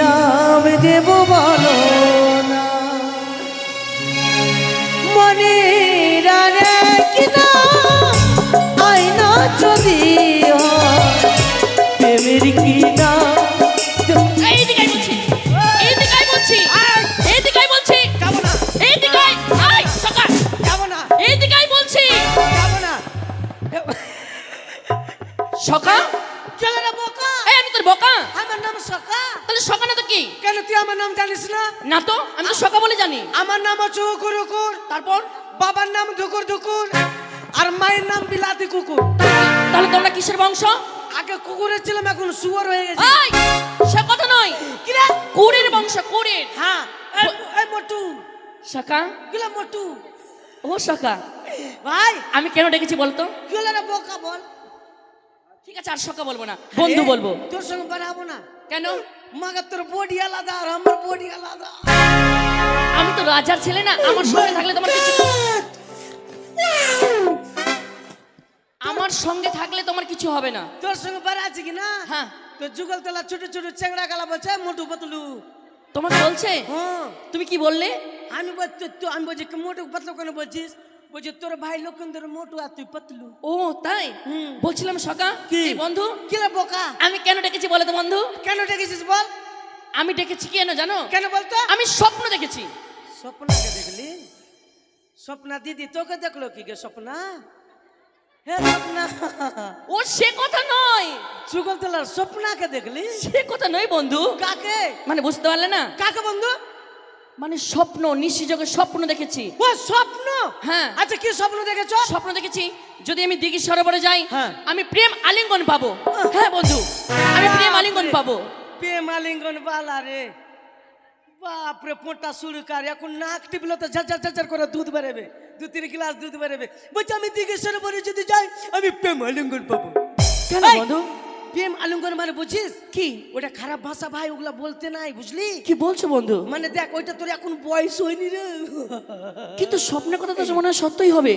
নাম দেব বলো না। মনে রানে কিনা আয়না যদি প্রেমের কিনা। এই আমার নাম জানিস না? না তো আমি তো সকা বলে জানি। আমার নাম হচ্ছে উকুর তারপর? বাবার নাম ধুকুর ধুকুর। আর মায়ের নাম বিলাতি কুকুর। তাহলে তোমরা কিসের বংশ? আগে কুকুরের ছিলাম এখন শুয়ার হয়ে গেছে। এই সে কথা নয়। কুড়ের বংশ কুড়ের। হ্যাঁ। এই এই মোটু। সকা কিলা মোটু? ও সকা ভাই। আমি কেন ডেকেছি বলতো? কিলা রে বোকা বল? ঠিক আছে আর সকা বলব না। বন্ধু বলব। তোর সঙ্গে বাড়াবো না। কেন? মাগে তোর বডি আলাদা আর আমার বডি আলাদা। আমি তো রাজার ছেলে না আমার সঙ্গে থাকলে তোমার কিছু আমার সঙ্গে থাকলে তোমার কিছু হবে না। তোর সঙ্গে বাড়া আছে কি না? হ্যাঁ। তোর যুগল তলা ছোট ছোট চেংড়া গালা বলছে মোটু পতলু। তোমাকে বলছে? হ্যাঁ। তুমি কি বললে? আমি বলছি আমি বলছি মোটু পতলু কেন বলছিস? বলছি তোর ভাই লোকেন্দ্র মোটু আর তুই পতলু। ও তাই। বলছিলাম সকা কি? বন্ধু কিলা বোকা? আমি কেন ডেকেছি বলো তো বন্ধু? কেন ডেকেছিস বল? আমি ডেকেছি কেন জানো? কেন বলতো? আমি স্বপ্ন দেখেছি। স্বপ্নাকে দেখলি? স্বপ্না দিদি তোকে দেখল কি গে স্বপ্না? হে স্বপ্না। ও সে কথা নয়। যুগল তলার স্বপ্নাকে দেখলি? সে কথা নয় বন্ধু। কাকে? মানে বুঝতে পারলে না? কাকে বন্ধু? মানে স্বপ্ন নিশ্চিযোগে স্বপ্ন দেখেছি। ও স্বপ্ন? হ্যাঁ। আচ্ছা কি স্বপ্ন দেখেছ? স্বপ্ন দেখেছি যদি আমি দিঘি সরোবরে যাই হ্যাঁ। আমি প্রেম আলিঙ্গন পাবো। হ্যাঁ বন্ধু আমি প্রেম আলিঙ্গন পাবো। প্রেম আলিঙ্গন বালা রে। বাপরে পোঁটা শুরু কর? এখন নাক টিপলে তো ঝরঝর ঝরঝর করে দুধ বেরোবে। দু তিন গ্লাস দুধ বেরোবে। বলছি আমি দিগেশ্বর বলে যদি যাই আমি প্রেম আলিঙ্গন পাবো। কেন বন্ধু? প্রেম আলিঙ্গন মানে বুঝিস? কি? ওটা খারাপ ভাষা ভাই ওগুলা বলতে নাই বুঝলি? কি বলছো বন্ধু? মানে দেখ ওইটা তোর এখন বয়স হয়নি রে। কিন্তু স্বপ্নের কথা তো মনে হয় সত্যই হবে।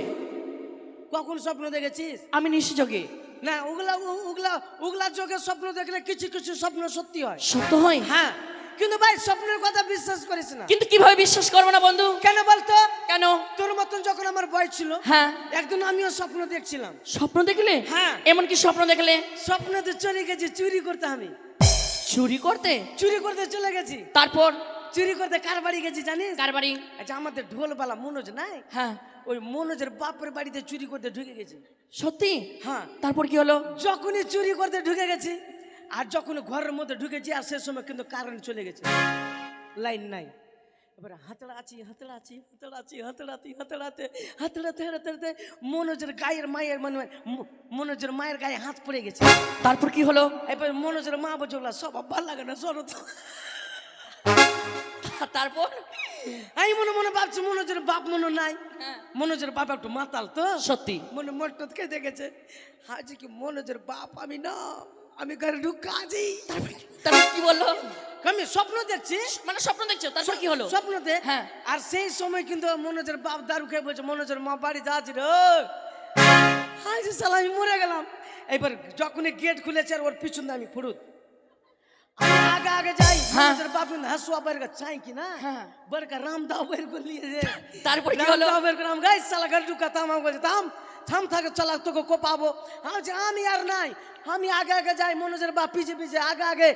কখন স্বপ্ন দেখেছিস? আমি নিশ্চিযোগে না ওগুলা ওগুলা ওগুলা চোখে স্বপ্ন দেখলে কিছু কিছু স্বপ্ন সত্যি হয়। সত্য হয়? হ্যাঁ। কিন্তু ভাই স্বপ্নের কথা বিশ্বাস করিস না। কিন্তু কীভাবে বিশ্বাস করব না বন্ধু? কেন বলতো? কেন? তোর মতন যখন আমার বয়স ছিল হ্যাঁ। একদিন আমিও স্বপ্ন দেখছিলাম। স্বপ্ন দেখলে? হ্যাঁ। এমন কি স্বপ্ন দেখলে? স্বপ্নতে চলে গেছি চুরি করতে আমি। চুরি করতে? চুরি করতে চলে গেছি। তারপর? চুরি করতে কার বাড়ি গেছি জানিস? কার বাড়ি? আচ্ছা আমাদের ঢোলবালা মনোজ নাই? হ্যাঁ। ওই মনোজের বাপের বাড়িতে চুরি করতে ঢুকে গেছি। সত্যি? হ্যাঁ। তারপর কি হলো? যখনই চুরি করতে ঢুকে গেছি আর যখন ঘরের মধ্যে ঢুকেছি আর সে সময় কিন্তু কারেন্ট চলে গেছে। লাইন নাই। এবারে হাতড়া আছি হাতড়া আছি হাতড়া আছি হাতড়াতি হাতড়াতে হাতড়াতে হাতড়াতে মনোজের গায়ের মায়ের মানে মনোজের মায়ের গায়ে হাত পড়ে গেছে। তারপর কি হলো? এবার মনোজের মা বলছিল সব ভালো লাগে না সরো তো। তারপর? আমি মনে মনে ভাবছি মনোজের বাপ মনে নাই। হ্যাঁ। মনোজের বাপ একটু মাতাল তো। সত্যি। মনে খেয়ে দেখেছে আজ কি মনোজের বাপ আমি না? আমি ঘরে ঢুকা আছি। তারপর কি? বলল? আমি স্বপ্ন দেখছি। মানে স্বপ্ন দেখছ? তারপর কি হলো? স্বপ্নতে হ্যাঁ। আর সেই সময় কিন্তু মনোজের বাপ দারু খেয়ে বলছে মনোজের মা বাড়ি যাচ্ছি রে। হাই সালা আমি মরে গেলাম। এবার যখনই গেট খুলেছে আর ওর পিছন আমি আমি আগে আগে যাই। হ্যাঁ। মনোজের বাপ কিন্তু হাসুয়া বের চাই কি না? হ্যাঁ। বের রাম দাও বের করে নিয়ে যে তারপর কি হলো? রাম দাও বের করে আমি গাই সালা ঘর ঢুকা থাম। আমি বলছি থাম। থাম থাকে চলা তোকে কোপাবো। বলছি, আমি আর নাই। আমি আগে আগে যাই মনোজের বাপ পিছে পিছে আগে আগে।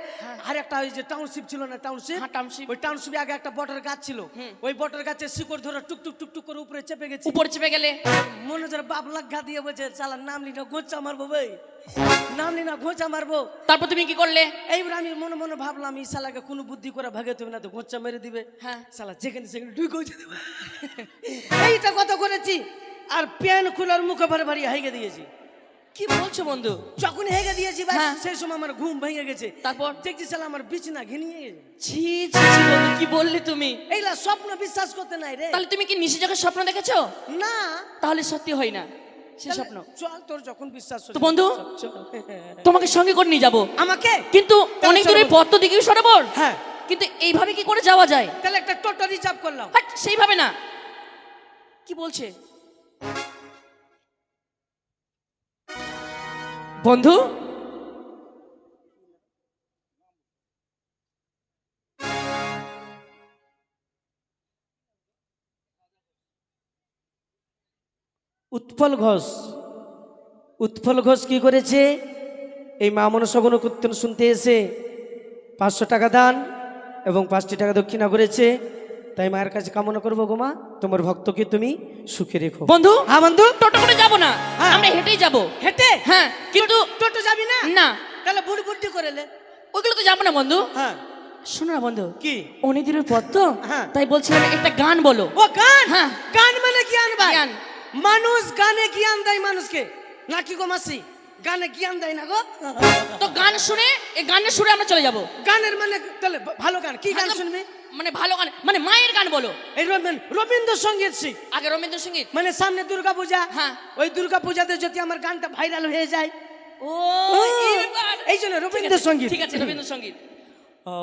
আর একটা ওই যে টাউনশিপ ছিল না টাউনশিপ হ্যাঁ, township। ওই টাউনশিপে আগে একটা বটের গাছ ছিল। ওই বটের গাছে শিকড় ধরে টুক টুক টুক টুক করে উপরে চেপে গেছে। উপর চেপে গেলে? মনোজের বাপ লাগ্গা দিয়ে বলছে চালা নাম না গোচা মারবো ভাই নাম না গোচা মারবো। তারপর তুমি কি করলে? এইবার আমি মনে মনে ভাবলাম এই শালাকে কোনো বুদ্ধি করে ভাগে তুমি না তো গোচা মেরে দিবে। হ্যাঁ। শালা যেখানে সেখানে ঢুকে দেবে এইটা কথা করেছি? আর প্যান খোলার মুখে ভরে ভারী হেগে দিয়েছি। কি বলছো বন্ধু? যখন হেগে দিয়েছি ব্যাস, হ্যাঁ। সেই সময় আমার ঘুম ভেঙে গেছে। তারপর? দেখছি শালা আমার বিছনা ঘিনিয়ে গেছে। ছি ছি ছি বন্ধু কি বললে তুমি? এইলা স্বপ্ন বিশ্বাস করতে নাই রে। তাহলে তুমি কি নিশ্চিযোগে স্বপ্ন দেখেছ? না। তাহলে সত্যি হয় না সে তাহলে স্বপ্ন। চল তোর যখন বিশ্বাস তো বন্ধু? চল। তোমাকে সঙ্গে করে নিয়ে যাব। আমাকে? কিন্তু তাহলে অনেক দূরে। পথ তো দিকেই সরোবর। হ্যাঁ। কিন্তু এইভাবে কি করে যাওয়া যায়? তাহলে একটা টোটো রিজার্ভ করলাম। হাট, সেইভাবে না। কি বলছে? বন্ধু? উৎপল ঘোষ। উৎপল ঘোষ কি করেছে? এই মা মনসাগণ কীর্তন শুনতে এসে পাঁচশো টাকা দান এবং পাঁচটি টাকা দক্ষিণা করেছে। তাই মায়ের কাছে কামনা করব গোমা তোমার ভক্তকে তুমি সুখে রেখো। বন্ধু? হ্যাঁ বন্ধু? টোটো করে যাব না। হ্যাঁ। আমরা হেঁটেই যাব। হেঁটে? হ্যাঁ কিন্তু টোটো যাবি না? না। তাহলে বুড়ি বুদ্ধি করে লে ওইগুলো তো যাব না বন্ধু। হ্যাঁ। শোনো না বন্ধু। কি? অনেক দিনের পর তো? হ্যাঁ। তাই বলছিলাম একটা গান বলো। ও গান? হ্যাঁ। গান মানে জ্ঞান ভাই? জ্ঞান। মানুষ গানে জ্ঞান দেয় মানুষকে। নাকি গো মাসি? গানে জ্ঞান দেয় না গো? তো গান শুনে এই গানের সুরে আমরা চলে যাব। গানের মানে তাহলে ভালো গান। কি গান শুনবি? মানে ভালো গান মানে মায়ের গান বলো। এই রবীন্দ্র রবীন্দ্রসঙ্গীত শিখ। আগে রবীন্দ্রসঙ্গীত। মানে সামনে দুর্গা পূজা হ্যাঁ। ওই দুর্গা পূজাতে যদি আমার গানটা ভাইরাল হয়ে যায়। ও এই জন্য ঠিক আছে, রবীন্দ্রসঙ্গীত। ঠিক আছে রবীন্দ্রসঙ্গীত। ও।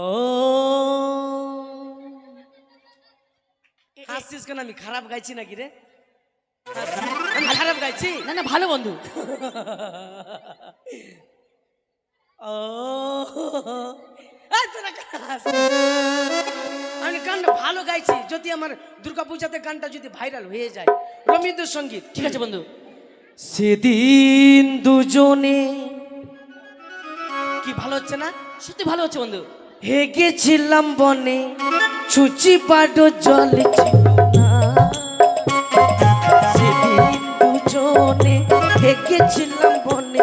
হাসছিস কেন? আমি খারাপ গাইছি নাকি রে? আমি খারাপ গাইছি? না না ভালো বন্ধু। ও। তোরা? আমি গানটা ভালো গাইছি যদি আমার দুর্গা পূজাতে গানটা যদি ভাইরাল হয়ে যায়। রবীন্দ্রসঙ্গীত ঠিক আছে বন্ধু? সেদিন দুজনে কি ভালো হচ্ছে না? সত্যি ভালো হচ্ছে বন্ধু। হেগেছিলাম বনে ছুচি পাডো জল। সেদিন দুজনে হেগেছিলাম বনে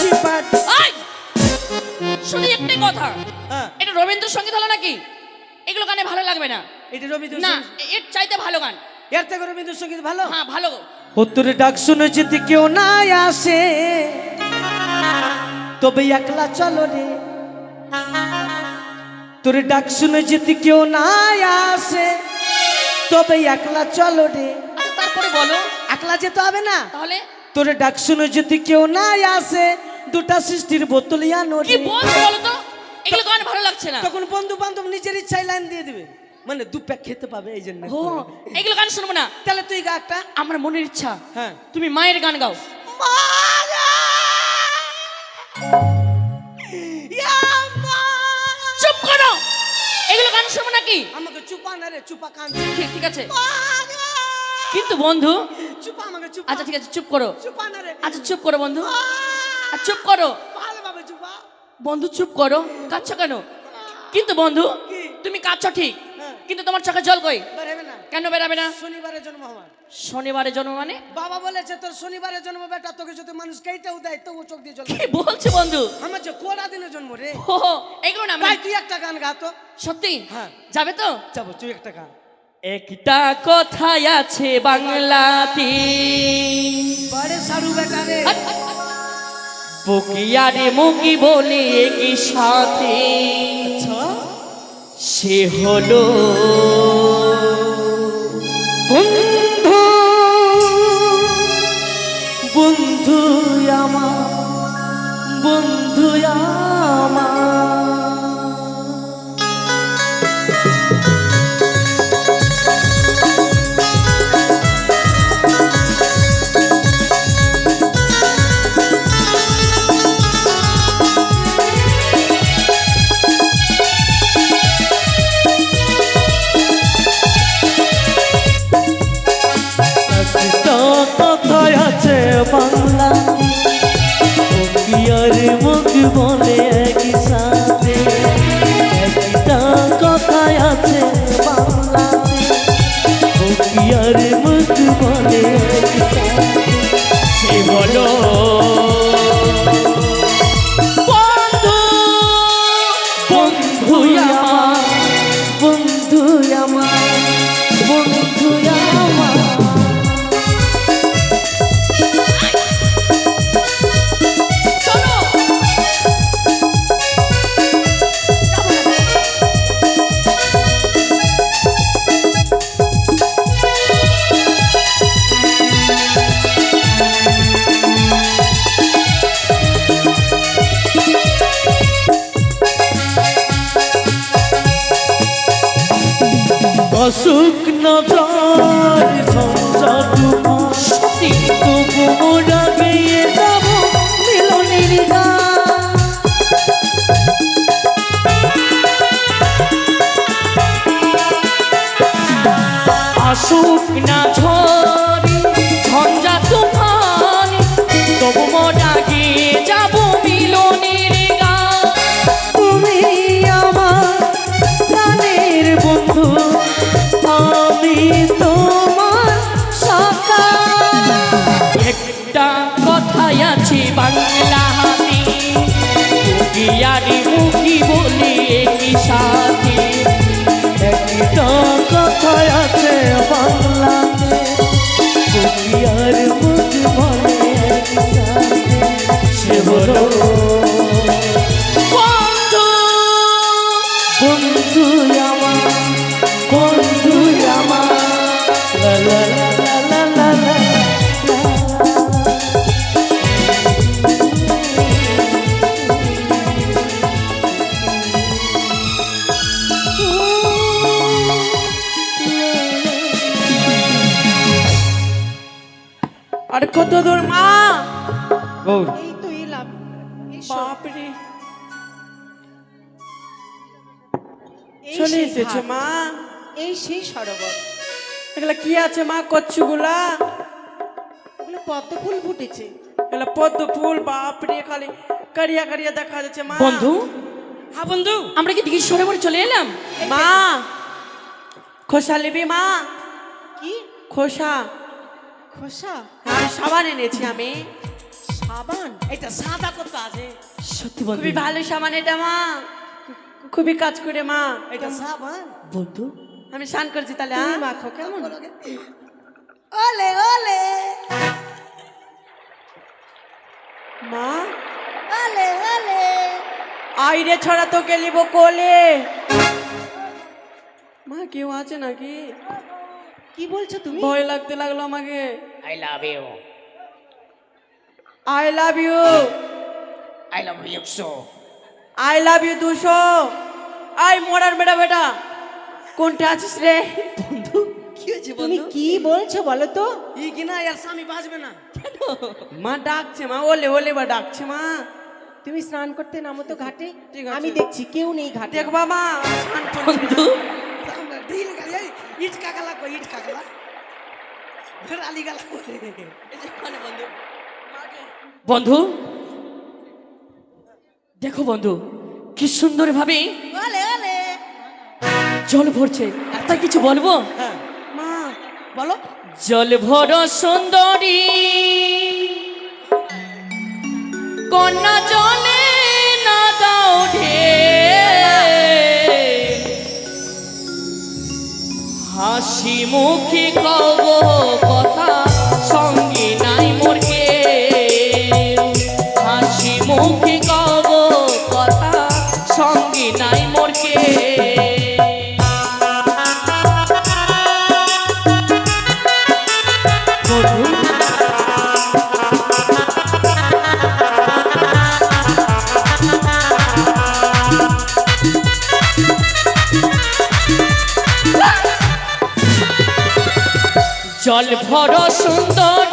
ছুচি পাডো শুধু একটাই কথা। হ্যাঁ। এটা রবীন্দ্রসঙ্গীত হলো নাকি? এগুলো গানে ভালো লাগবে না। এটা রবীন্দ্র না এর চাইতে ভালো গান। এর থেকে রবীন্দ্রসঙ্গীত ভালো? হ্যাঁ ভালো উত্তরে ডাক শুনে যদি কেউ না আসে তবে একলা চলো রে। তোর ডাক শুনে যদি কেউ না আসে তবে একলা চলো রে। আচ্ছা তারপরে বলো। একলা যেতে হবে না? তাহলে? তোর ডাক শুনে যদি কেউ না আসে দুটা সৃষ্টির বোতল আনো কি রে। বলো তো? এগুলো গান ভালো লাগছে না? তখন বন্ধু বান্ধব নিজের ইচ্ছায় লাইন দিয়ে দিবে। মানে দু প্যাক খেতে পাবে এই জন্য। ও এগুলো গান শুনব না। তাহলে তুই গা একটা। আমার মনের ইচ্ছা। হ্যাঁ। তুমি মায়ের গান গাও। চুপ করো! এগুলো গান শুনব নাকি? আমাকে চুপা না রে চুপা কান। ঠিক ঠিক আছে। কিন্তু বন্ধু চুপা আমাকে চুপা। আচ্ছা ঠিক আছে চুপ করো। চুপা না রে। আচ্ছা চুপ করো বন্ধু। আর চুপ করো। বন্ধু চুপ করো। কাঁদছো কেন? কিন্তু বন্ধু? তুমি কাঁদছো ঠিক। হ্যাঁ। কিন্তু তোমার চোখে জল কই? কেন বেরাবে না? শনিবারে জন্ম আমার শনিবারে জন্ম মানে? বাবা বলেছে তোর শনিবারে জন্ম বেটা তোকে যদি মানুষ কেটেও দেয় তো ও চোখ দিয়ে জল কি বলছো বন্ধু? আমার যে কোড়া দিনে জন্ম রে। ও এগুলো না ভাই তুই একটা গান গা তো। সত্যি? হ্যাঁ। যাবে তো? যাব তুই একটা গান। একটা কথাই আছে বাংলাতে। বারে সারু বেটা রে। বকিয়ারে মুখি বলে একই সাথে। আচ্ছা। সে হলো মুখ বলে সে ঘাট, মা? এই সেই সরোবর। এগুলা কি আছে মা কচ্ছুগুলা ওগুলো পদ্ম ফুল ফুটেছে। এগুলা পদ্ম ফুল বাপরে খালি কারিয়া কারিয়া দেখা যাচ্ছে মা। বন্ধু? হ্যাঁ বন্ধু? আমরা কি দিঘির সরোবরে চলে এলাম? মা! খোসা নিবি মা? কি? খোসা। খোসা? হ্যাঁ সাবান এনেছি আমি। সাবান? এটা সাদা কথা আছে? সত্যি বন্ধু ভালো সাবান এটা মা। খুবই কাজ করে মা। এটা সাবান বন্ধু। আমি স্নান করছি তাহলে হ্যাঁ? মাখো কেমন? ওলে ওলে। মা? ওলে ওলে। আইরে ছড়া তো গেলিব কোলে। মা কেউ আছে নাকি? কি বলছো তুমি? ভয় লাগতে লাগল আমাকে। I love you I love you I love you একশো আই লাভ ইউ দুশো। আই মরার বেটা বেটা। কোনটা আছিস রে? বন্ধু কি হয়েছে তুমি বন্ধু? কি বলছো বলো তো? ই কিনা আর স্বামী বাঁচবে না। মা ডাকছে মা। ওলে ওলে বা ডাকছে মা। তুমি স্নান করতে নামো তো ঘাটে। ঠিক আছে। আমি দেখছি কেউ নেই ঘাটে। দেখ বাবা স্নান করছি বন্ধু। আমরা ঢিল গালি এই ইট কাকালা কই ইট কাকালা? আলি গালা। করে বন্ধু দেখো বন্ধু কি সুন্দর ভাবে জল ভরছে। তাই কিছু বলব? হ্যাঁ। মা বলো। জল ভর সুন্দরী কন্যা জলে না দাও ঢে হাসি মুখে কব জল ভর সুন্দরী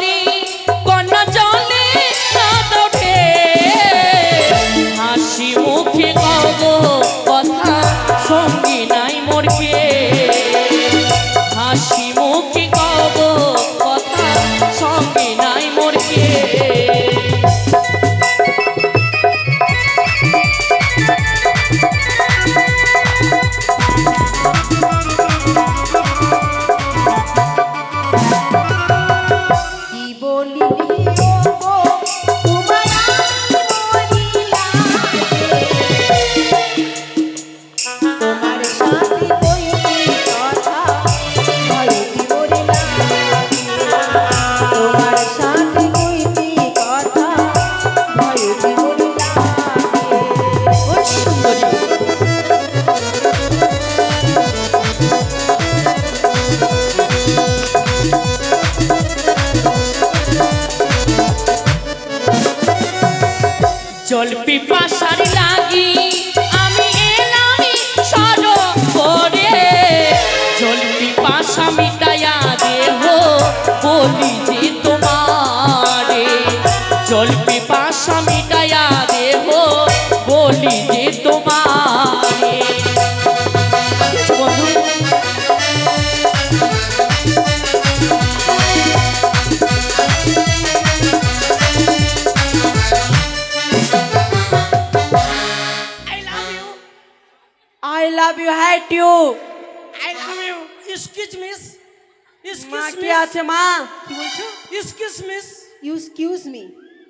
কি আছে মা কি বলছো excuse miss you excuse me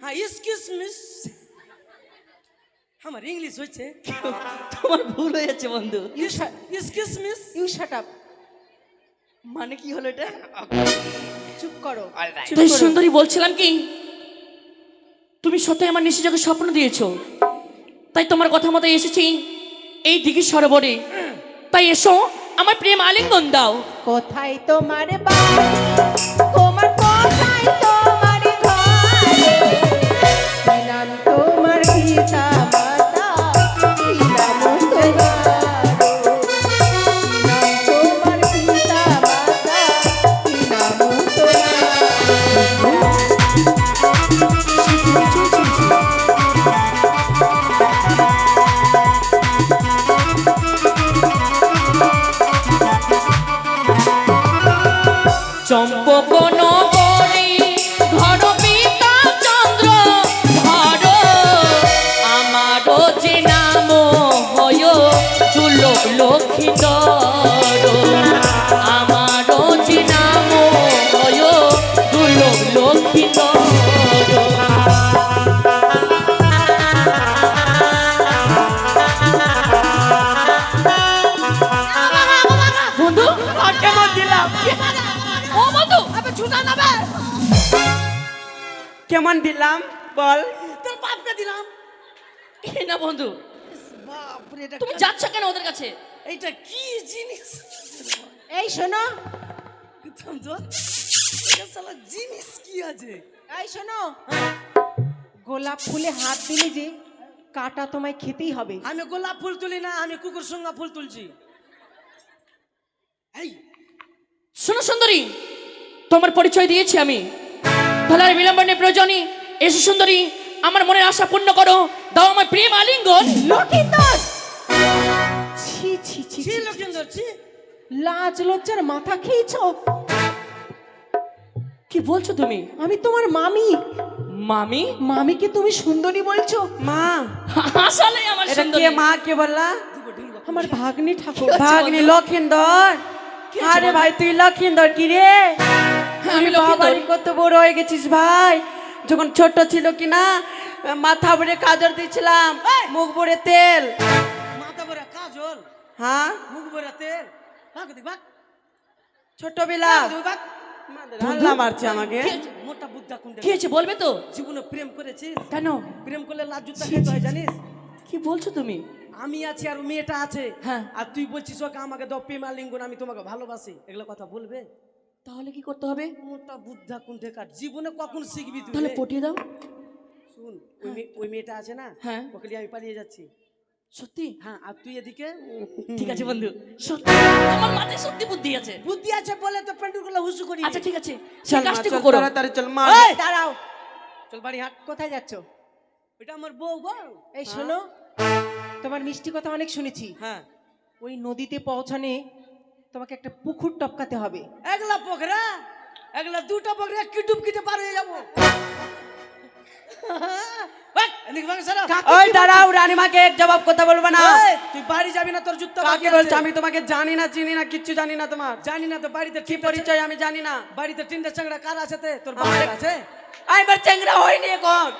হ্যাঁ ইসকিস মিস আমার ইংলিশ হচ্ছে তোমার ভুল হয়ে যাচ্ছে বন্ধু excuse miss you shut up মানে কি হলো এটা? চুপ করো। তাই সুন্দরী বলছিলাম কি? তুমি সত্যি আমার নিশি চোখে স্বপ্ন দিয়েছ। তাই তোমার কথা মতো এসেছি এই দিঘি সরোবরে। তাই এসো। আমার প্রেম আলিঙ্গন দাও? কোথায় তোমার বাড়ি চম্পক বল তোর বাপকে দিলাম। এই না বন্ধু বাপরে এটা তুমি যাচ্ছ কেন ওদের কাছে? এইটা কি জিনিস? এই শোনো। জিনিস কি আছে? এই শোনো। গোলাপ ফুলে হাত দিলে যে কাটা তোমায় খেতেই হবে। আমি গোলাপ ফুল তুলি না আমি কুকুর সঙ্গা ফুল তুলছি। এই শোনো সুন্দরী তোমার পরিচয় দিয়েছি আমি। তাহলে আর বিলম্বনের প্রয়োজনই। এসো সুন্দরী আমার মনের আশা পূর্ণ করো। দাও আমার প্রেম আলিঙ্গন। লক্ষিন্দর ছি ছি ছি ছি লক্ষিন্দর ছি লাজ লজ্জার মাথা খেয়েছো? কি বলছো তুমি? আমি তোমার মামি। মামি? মামিকে তুমি সুন্দরী বলছো? মা। আসলে আমার এটা সুন্দরী। মা? কে বললা? আমার ভাগ্নি ঠাকুর। ভাগ্নি লক্ষিন্দর। আরে ভাই তুই লক্ষিন্দর কি রে? হ্যাঁ, আমি আমি লক্ষিন্দর। বাবারি কত বড় হয়ে গেছিস ভাই। যখন ছোট ছিল কি না মাথা ভরে কাজল দিয়েছিলাম মুখ ভরে তেল। মাথা ভরা কাজল? হ্যাঁ? মুখ ভরা তেল? ভাগ দেখ ভাগ। ছোটবেলা। ভাগ মারছে আমাকে? মোটা বুদ্ধা কুন্ডে কি হয়েছে বলবে তো। জীবনে প্রেম করেছিস? কেন? প্রেম করলে খেতে হয় জানিস? কি বলছো তুমি? আমি আছি আর মেয়েটা আছে। হ্যাঁ। আর তুই বলছিস ওকে আমাকে দাও প্রেমা আমি তোমাকে ভালোবাসি। এগুলো কথা বলবে? তাহলে কি করতে হবে? মোটা বুদ্ধা কুণ্ঠে কাট। জীবনে কখন শিখবি তুই? তাহলে? পটিয়ে দাও। শুন ওই মেয়ে- ওই মেয়েটা আছে না? হ্যাঁ। ওকে নিয়ে আমি পালিয়ে যাচ্ছি। সত্যি? হ্যাঁ আর তুই এদিকে ঠিক আছে বন্ধু। সত্যি? আমার মাথায় সত্যি বুদ্ধি আছে। বুদ্ধি আছে বলে তো পেন্ডুলগুলো হুসু করি আচ্ছা ঠিক আছে। চল সেই কাজটুকু করো। চল মা। এই! দাঁড়াও। চল বাড়ি হাট কোথায় যাচ্ছ? এটা আমার বউ গো এই শোনো। তোমার মিষ্টি কথা অনেক শুনেছি। হ্যাঁ। ওই নদীতে পৌঁছানে তোমাকে একটা পুকুর টপকাতে হবে। একলা পোখরা একলা দুটো পোখরা কি ডুবকিতে পার হয়ে যাব। ভাগ, এদিকে ভাগ সারা। ওই দাঁড়াও রানীমাকে এক জবাব কথা বলব না। তুই বাড়ি যাবি না তোর জুতো কাকে বলছো? আমি তোমাকে জানি না চিনি না কিচ্ছু জানি না তোমার। জানি না তো বাড়িতে কি পরিচয় আমি জানি না। বাড়িতে তিনটা চাংড়া কার আছে তোর আমার- বাবার আছে হয়নি এখন।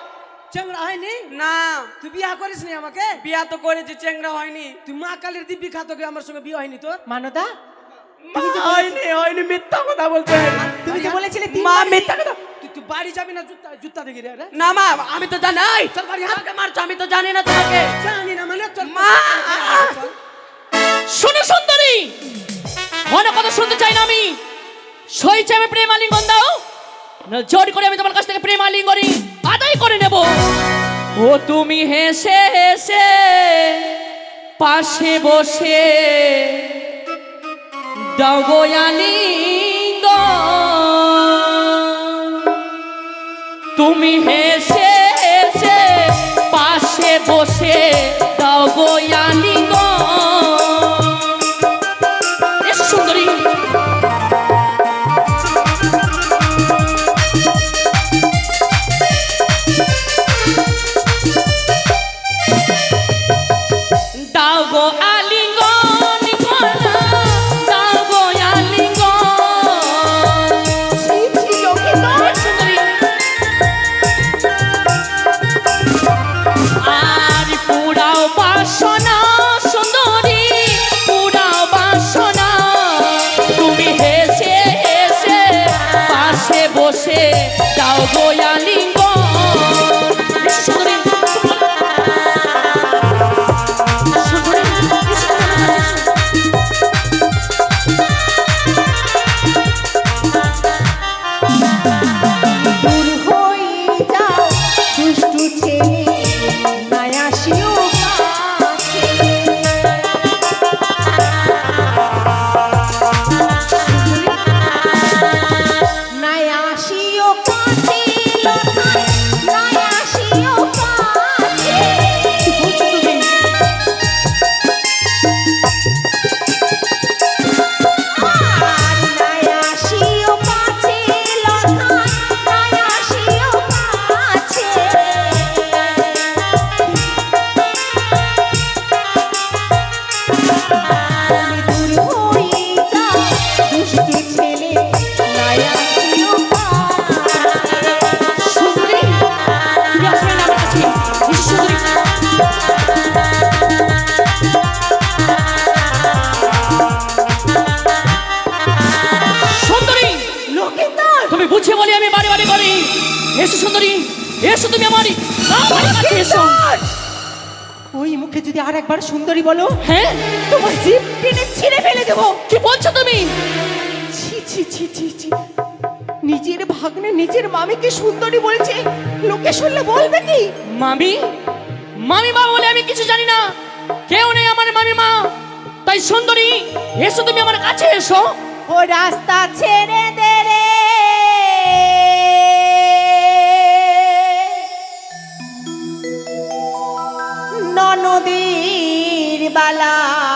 চাংড়া হয়নি? না। তুই বিয়া করিস নি আমাকে? বিয়া তো করেছি চেংরা হয়নি। তুই মা কালীর দিব্যি খাতকে আমার সঙ্গে বিয়ে হয়নি তোর? মানদা মা, হয়নি হয়নি মিথ্যা কথা তুমি যে বলেছিলে মা মিথ্যা কথা তুই বাড়ি যাবি না জুতা জুতা দেখি রে না মা আমি তো জানি এই, চল বাড়ি মারছো আমি তো জানি না তোমাকে। জানি না মানে চল। মা! চল। শোনো সুন্দরী! মনে কথা শুনতে চাই না আমি। সই চাইবে প্রেম আলিঙ্গন দাও জোর করে আমি তোমার কাছ থেকে প্রেম আলিঙ্গনই আদায় করে নেব। ও তুমি হেসে হেসে পাশে বসে দাও তুমি হেসে হেসে পাশে বসে দাও এসো সুন্দরী এসো তুমি আমারই আমার কাছে এসো। ওই মুখে যদি আর একবার সুন্দরী বলো হ্যাঁ? তোমার জিভ টেনে ছিঁড়ে ফেলে দেবো। কি বলছো তুমি? ছি ছি ছি ছি ছি। নিজের ভাগ্নে নিজের মামিকে সুন্দরী বলেছে লোকে শুনলে বলবে কি? মামি? মামি মা বলে আমি কিছু জানি না। কেউ নেই আমার মামি মা তাই সুন্দরী এসো তুমি আমার কাছে এসো। ও রাস্তা ছেড়ে দে রে। নদীর বালা।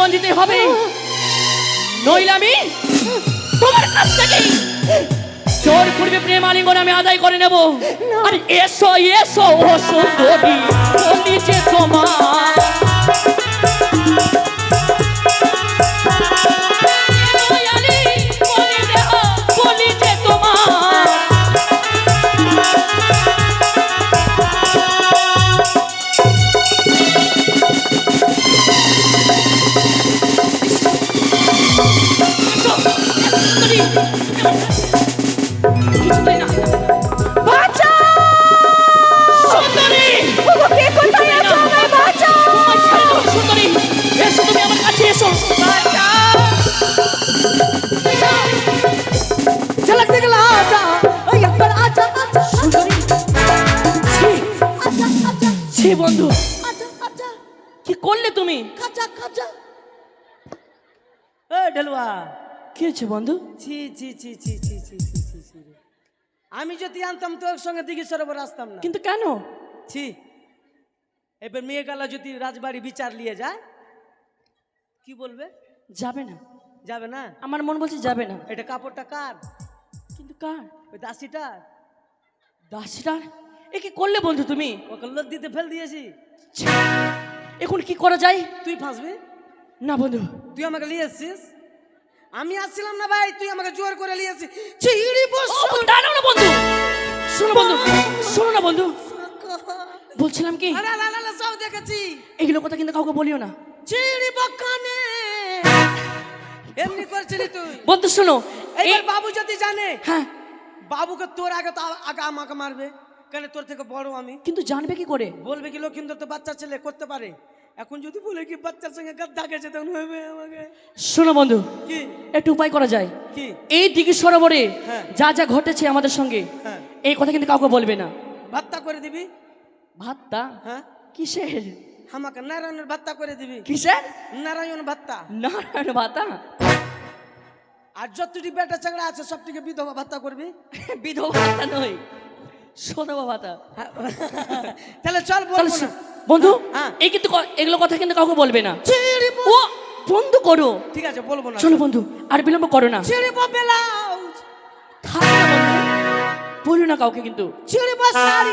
জীবন দিতে হবে। নইলে আমি তোমার কাছ থেকে চোর পূর্বে প্রেম আলিঙ্গন আমি আদায় করে নেব। আর এসো এসো ও সুন্দরী নিচে তোমার হয়েছে বন্ধু ছি ছি ছি ছি ছি ছি ছি ছি ছি আমি যদি আনতাম তোর সঙ্গে দিঘি সরোবর আসতাম না কিন্তু কেন ছি এবার মেয়ে গেলা যদি রাজবাড়ি বিচার নিয়ে যায় কি বলবে যাবে না যাবে না আমার মন বলছে যাবে না এটা কাপড়টা কার কিন্তু কার ওই দাসিটা দাসিটার এ কি করলে বন্ধু তুমি ওকে দিতে ফেল দিয়েছি এখন কি করা যায় তুই ফাঁসবি না বন্ধু তুই আমাকে নিয়ে এসছিস আমি আসছিলাম না ভাই তুই আমাকে জোর করে নিয়ে এসছিস চিড়ি বস। ও, দাঁড়াও না বন্ধু। শোনো বন্ধু শোনো না বন্ধু। বলছিলাম কি? আরে লা লা লা সব দেখেছি। এগুলো কথা কিন্তু কাউকে বলিও না। চিড়ি বকানে এমনি করছিলি তুই। বন্ধু শোনো এই এইবার বাবু যদি জানে হ্যাঁ। বাবুকে তোর আগে তো আগে আমাকে মারবে। কেন তোর থেকে বড় আমি। কিন্তু জানবে কি করে? বলবে কি লোক কিন্তু তো বাচ্চা ছেলে করতে পারে। এখন যদি বলে কি বাচ্চার সঙ্গে গাদ্দা গেছে তখন হবে আমাকে? শোনো বন্ধু কি? একটু উপায় করা যায়। কি? এই দিঘি সরোবরে হ্যাঁ। যা যা ঘটেছে আমাদের সঙ্গে হ্যাঁ। এই কথা কিন্তু কাউকে বলবে না। ভাত্তা করে দিবি? ভাতটা? হ্যাঁ। কিসের? আমাকে নারায়ণের ভাত্তা করে দিবি। কিসের? নারায়ণ ভাত্তা নারায়ণ ভাতা আর যতটি বেটা চাংড়া আছে সবটিকে বিধবা ভাত্তা করবি? বিধবা ভাতা নয় সোধবা ভাতা হ্যাঁ। তাহলে চল তাহলে না। শো- বন্ধু হ্যাঁ। এই কিন্তু এগুলো কথা কিন্তু কাউকে বলবে না। ও বন্ধু করো। ঠিক আছে বলব না। চলো বন্ধু আর বিলম্ব করো না। চিড়ি ব ব্লাউজ। থাক না বন্ধু বলো না কাউকে কিন্তু। চিড়ি বা শাড়ি।